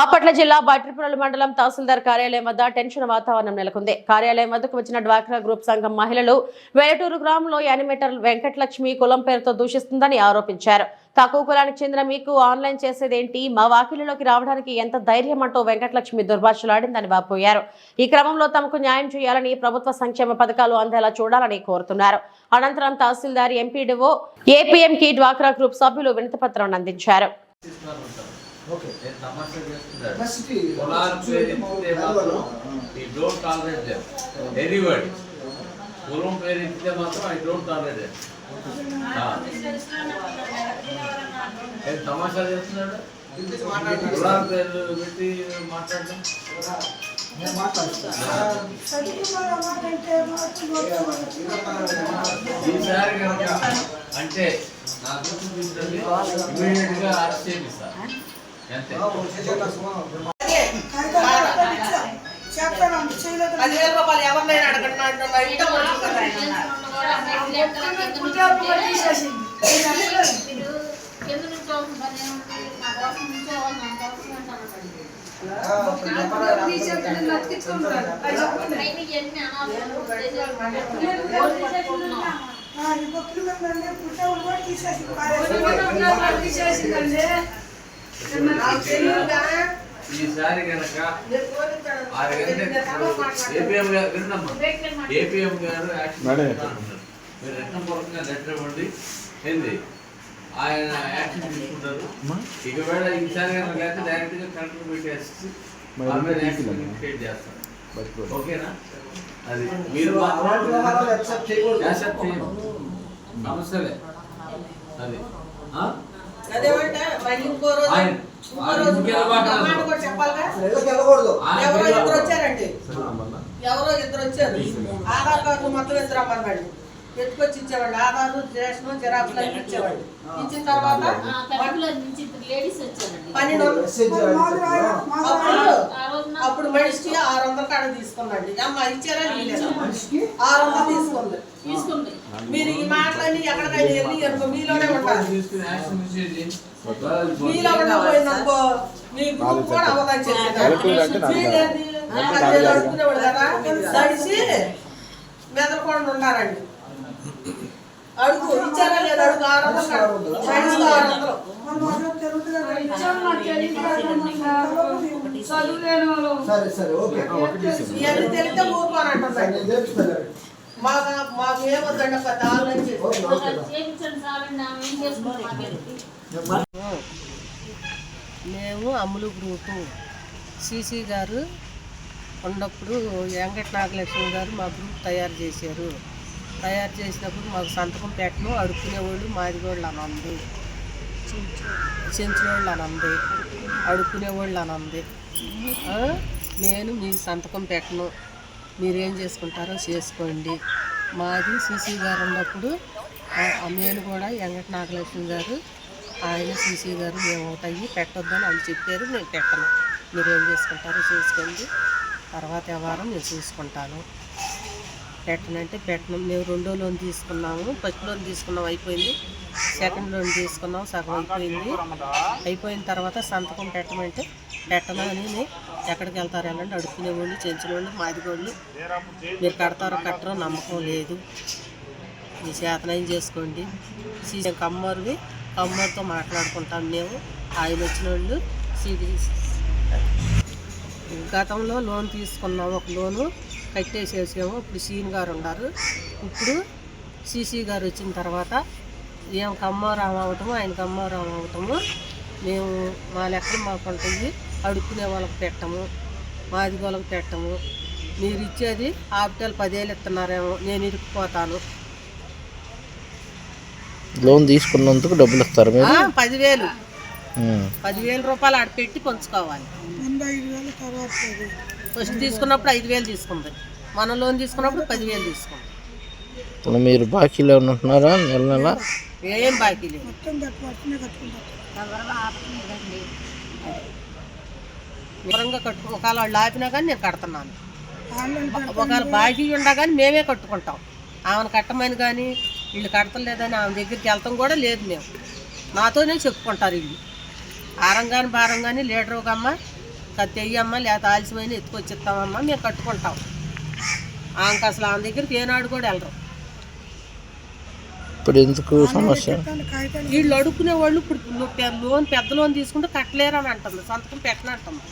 బాపట్ల జిల్లా బట్రిపురల మండలం తహసీల్దార్ కార్యాలయం వద్ద టెన్షన్ వాతావరణం నెలకొంది. కార్యాలయం వద్దకు వచ్చిన డ్వాక్రా గ్రూప్ సంఘం మహిళలు వేటూరు గ్రామంలో యానిమేటర్ వెంకటలక్ష్మి కులం పేరుతో దూషిస్తుందని ఆరోపించారు. తక్కువ కులానికి చెందిన మీకు ఆన్లైన్ చేసేదేంటి? మా వాకిలిలోకి రావడానికి ఎంత ధైర్యం అంటూ వెంకటలక్ష్మి దుర్భాషలాడిందని వాపోయారు. ఈ క్రమంలో తమకు న్యాయం చేయాలని ప్రభుత్వ సంక్షేమ పథకాలు అందేలా చూడాలని కోరుతున్నారు. అనంతరం తహసీల్దార్ ఎంపీడీఓ ఏపీఎం కి డ్వాక్రా గ్రూప్ సభ్యులు వినతిపత్రం అందించారు. ఓకే నేను తమాషా చేస్తున్నాడు నెక్స్ట్ కులాల పేరు ఎత్తితే మాత్రం ఈ డోంట్ టాలరేట్ దెమ్ ఎనీబడి కులం పేరు ఎత్తితే మాత్రం ఐ డోంట్ టాలరేట్ నేను తమాషా చేస్తున్నాడు పేరు పెట్టి మాట్లాడడం నేను మాట్లాడుతాను ఈసారి కనుక అంటే నా గుర్తు ఇమీడియట్గా అరెస్ట్ చేయండి సార్. పదివేల రూపాయలు ఎవరినైనా అడగండి అంటున్నా ఇంట ఈసారి కనుక ఆరు గంటలకు ఏపీఎం గారు విన్నమ్మా ఏపీఎం గారు. మీరు రత్నం పూర్వకంగా లెటర్ ఇవ్వండి ఏంది ఆయన యాక్షన్ తీసుకుంటారు ఇక వేళ ఈసారి కనుక లేకపోతే డైరెక్ట్గా కలెక్టర్ పెట్టేసి చేస్తారు ఓకేనా అది మీరు యాక్సెప్ట్ చేయకూడదు యాక్సెప్ట్ సమస్యలే అది వెళ్ళకూడదు. ఎవరో ఇద్దరు వచ్చారండి. ఎవరో ఇద్దరు వచ్చారు. ఆధార్ కార్డు మొత్తం ఇద్దరు అమ్మన్నాడు ఎత్తుకొచ్చి ఇచ్చేవాళ్ళు ఆధార్ రేషన్ జిరాక్స్ అన్ని ఇచ్చేవాళ్ళు. ఇచ్చిన తర్వాత లేడీస్ వచ్చారండి. పన్నెండు అప్పుడు మనిషికి ఆరు వందల కాడ తీసుకోండి అమ్మ ఇచ్చారా ఆరు వందలు తీసుకుంది. తీసుకుంది. మీరు ఈ మాటలన్నీ ఎక్కడికైనా వెళ్ళి మీలోనే చేయండి. మీలో ఉండకపోయిందనుకో మీ గ్రూప్ కూడా అవ్వదని చెప్పారు మీరేంది? అదే అడుగుకునేవాడు అడుగు ఇచ్చారా లేదా? అడుగు ఆరు వందలు ఆరు వందలు? సరే సరే ఓకే. ఇవన్నీ మాకు మాకు ఏమొద్దండి మేము అమ్ములు గ్రూపు. సీసీ గారు ఉన్నప్పుడు వెంకట నాగలక్ష్మి గారు మా గ్రూప్ తయారు చేశారు. తయారు చేసినప్పుడు మాకు సంతకం పెట్టను అడుక్కునేవాళ్ళు మాదిగోళ్ళు అని ఉంది చెంచులోళ్ళు అని ఉంది అడుక్కునేవాళ్ళు అని ఉంది నేను మీకు సంతకం పెట్టను. మీరేం చేసుకుంటారో చేసుకోండి. మాది సీసీ గారు ఉన్నప్పుడు నేను కూడా వెంకట నాగలక్ష్మి గారు ఆయన సీసీ గారు మేము ఒకటయ్యి పెట్టొద్దని వాళ్ళు చెప్పారు నేను పెట్టను. మీరు ఏం చేసుకుంటారో చేసుకోండి. తర్వాత వ్యవహారం నేను చూసుకుంటాను. పెట్టనంటే పెట్టను. మేము రెండో లోన్ తీసుకున్నాము. ఫస్ట్ లోన్ తీసుకున్నాం అయిపోయింది. సెకండ్ లోన్ తీసుకున్నాం సగం అయిపోయింది. అయిపోయిన తర్వాత సంతకం పెట్టమంటే పెట్టను అని ఎక్కడికి వెళ్తారు వెళ్ళండి అడుక్కునే వాళ్ళు చెంచిన వాళ్ళు మాదిగోళ్ళు. మీరు కడతారో కట్టరో నమ్మకం లేదు. మీ చేతనయం చేసుకోండి. సీజన్ కమ్మరివి కమ్మరితో మాట్లాడుకుంటాం మేము. ఆయన వచ్చిన వాళ్ళు సీడీ గతంలో లోన్ తీసుకున్నాం ఒక లోను కట్టేసేసాము. ఇప్పుడు సీన్ గారు ఉన్నారు. ఇప్పుడు సీసీ గారు వచ్చిన తర్వాత ఏం కమ్మారాం అవటము? ఆయన కమ్మారాం అవటము. మేము మా లెక్కలు మాకు ఉంటాయి. అడుక్కునే వాళ్ళకి పెట్టము. మాది వాళ్ళకి పెట్టము. మీరు ఇచ్చేది ఆపిటల్ పదేళ్ళు ఇస్తున్నారేమో. నేను ఇరుక్కుపోతాను. లోన్ తీసుకున్నందుకు డబ్బులు ఇస్తారు మీరు? పదివేలు. పదివేల రూపాయలు ఆడ పెట్టి పంచుకోవాలి. ఫస్ట్ తీసుకున్నప్పుడు ఐదు వేలు తీసుకుంది. మన లోన్ తీసుకున్నప్పుడు పదివేలు తీసుకుంది. ఇప్పుడు మీరు బాకీలో ఉంటున్నారా నెల నెల? ఏం బాకీ లేదు. వివరంగా కట్టుకో ఒకవేళ వాళ్ళు ఆపినా కానీ నేను కడుతున్నాను. ఒకవేళ బాకీ ఉండా కానీ మేమే కట్టుకుంటాం. ఆమెను కట్టమని కానీ వీళ్ళు కడతలేదని ఆమె దగ్గరికి వెళ్తాం కూడా లేదు మేము. నాతోనే చెప్పుకుంటారు వీళ్ళు. ఆరం కానీ భారం కానీ అది తెయ్యమ్మా లేకపోతే ఆలస్యమైన ఎత్తుకొచ్చిస్తామమ్మా మేము కట్టుకుంటాం. ఆమెకు అసలు ఆమె దగ్గరికి ఏనాడు కూడా వెళ్ళరు. ఇప్పుడు ఎందుకు సమస్య? వీళ్ళు అడుక్కునే వాళ్ళు ఇప్పుడు లోన్ పెద్ద లోన్ తీసుకుంటే కట్టలేరని అంటుంది సంతకం పెట్టనంటుంది.